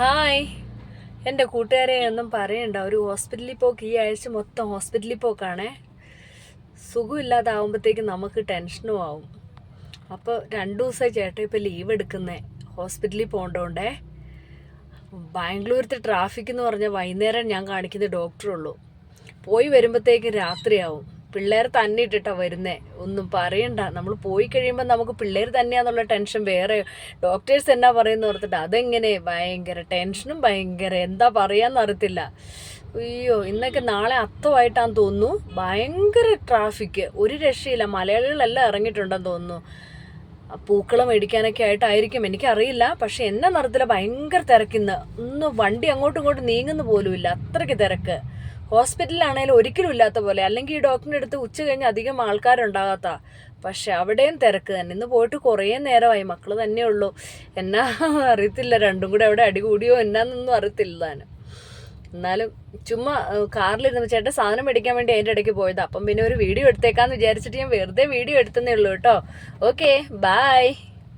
Hi എന്റെ കൂട്ടുകാരെ ഒന്നും പറയണ്ട. ഒരു ഹോസ്പിറ്റലിൽ പോക്ക് ഈ ആഴ്ച മൊത്തം ഹോസ്പിറ്റലിൽ പോക്കാണേ. സുഖമില്ലാതാവുമ്പോഴത്തേക്ക് നമുക്ക് ടെൻഷനും ആവും. അപ്പോൾ രണ്ടു ദിവസമായി ചേട്ടാ ഇപ്പോൾ ലീവ് എടുക്കുന്നേ. ഹോസ്പിറ്റലിൽ പോകേണ്ടതുകൊണ്ടേ ബാംഗ്ലൂരത്തെ ട്രാഫിക് എന്ന് പറഞ്ഞാൽ വൈകുന്നേരം ഞാൻ കാണിക്കുന്ന ഡോക്ടറുള്ളൂ പോയി വരുമ്പോഴത്തേക്ക് രാത്രിയാവും. പിള്ളേർ തന്നെ ഇട്ടിട്ടാ വരുന്നേ. ഒന്നും പറയണ്ട. നമ്മൾ പോയി കഴിയുമ്പോൾ നമുക്ക് പിള്ളേർ തന്നെയാന്നുള്ള ടെൻഷൻ വേറെ ഡോക്ടേഴ്സ് എന്നാ പറയുന്ന ഓർത്തിട്ട് അതെങ്ങനെ? ഭയങ്കര ടെൻഷനും ഭയങ്കര എന്താ പറയാന്ന് അറിയത്തില്ല. അയ്യോ ഇന്നൊക്കെ നാളെ അത്തമായിട്ടാന്ന് തോന്നുന്നു. ഭയങ്കര ട്രാഫിക് ഒരു രക്ഷയില്ല. മലയാളികളെല്ലാം ഇറങ്ങിയിട്ടുണ്ടെന്ന് തോന്നുന്നു. പൂക്കളം മേടിക്കാനൊക്കെ ആയിട്ടായിരിക്കും. എനിക്കറിയില്ല. പക്ഷെ എന്നെ നിറത്തില്ല ഭയങ്കര തിരക്കിന്ന്. ഒന്ന് വണ്ടി അങ്ങോട്ടും ഇങ്ങോട്ടും നീങ്ങുന്ന പോലുമില്ല. അത്രയ്ക്ക് തിരക്ക്. ഹോസ്പിറ്റലിലാണേലും ഒരിക്കലും ഇല്ലാത്ത പോലെ അല്ലെങ്കിൽ ഈ ഡോക്ടറിന്റെ അടുത്ത് ഉച്ച കഴിഞ്ഞ് അധികം ആൾക്കാരുണ്ടാകാത്ത. പക്ഷെ അവിടെയും തിരക്ക് തന്നെ. ഇന്ന് പോയിട്ട് കുറേ നേരമായി. മക്കൾ തന്നെ ഉള്ളൂ. എന്നാ അറിയത്തില്ല. രണ്ടും കൂടെ അവിടെ അടികൂടിയോ എന്നാന്നൊന്നും അറിയത്തില്ല താനും. എന്നാലും ചുമ്മാ കാറിലിരുന്ന് ചേട്ടൻ സാധനം മേടിക്കാൻ വേണ്ടി അതിന്റെ ഇടയ്ക്ക് പോയത്. അപ്പം പിന്നെ ഒരു വീഡിയോ എടുത്തേക്കാന്ന് വിചാരിച്ചിട്ട് ഞാൻ വെറുതെ വീഡിയോ എടുത്തതേ ഉള്ളൂ കേട്ടോ. Okay bye.